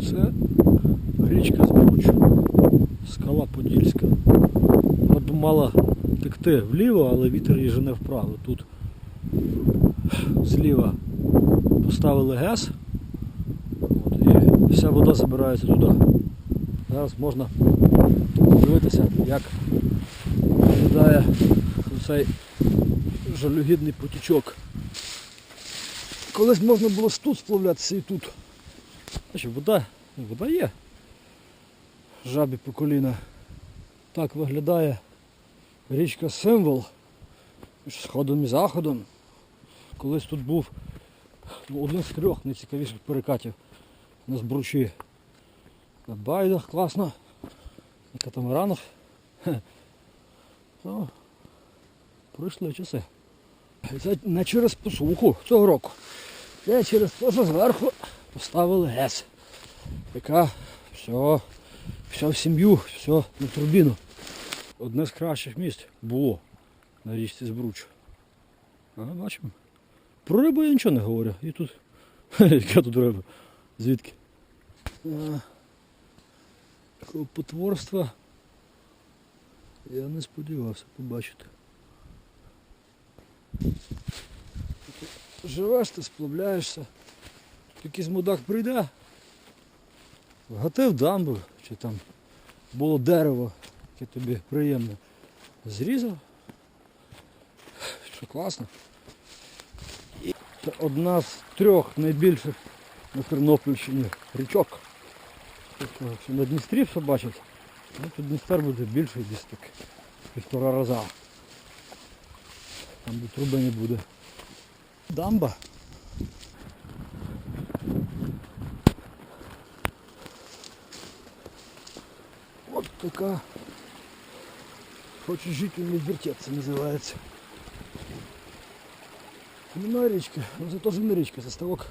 Це річка Збруч, скала Подільська. Вона мала текти вліво, але вітер її жене вправо. Тут зліва поставили ГЕС, і вся вода забирається туди. Зараз можна подивитися, як виглядає цей жалюгідний потічок. Колись можна було тут сплавлятися і тут. Бачиш, вода, вода є. Жабі по коліна. Так виглядає річка Символ між сходом і заходом. Колись тут був ну, один з трьох найцікавіших перекатів на збручі. На байдах класно, на катамаранах. Хе. Ну, пройшли часи. Це не через посуху цього року. Це через те, що зверху поставили ГЕС, яка все, все в сім'ю, все на турбіну. Одне з кращих місць було на річці Збруч. А, бачимо. Про рибу я нічого не говорю. І тут. Яка тут риба? Звідки? Такого потворства я не сподівався побачити. Живеш, ти сплавляєшся. Якийсь мудак прийде. Вгатив дамбу, чи там було дерево, яке тобі приємне. Зрізав. Що класно. І це одна з трьох найбільших на Тернопільщині річок. Якщо на Дністрі все бачать, ну, то Дністер буде більший десь так півтора раза. Там де труби не буде. Дамба. Така. Хочеш жити не вертеться, це називається. Немає річки, ну це теж не річка, це ставок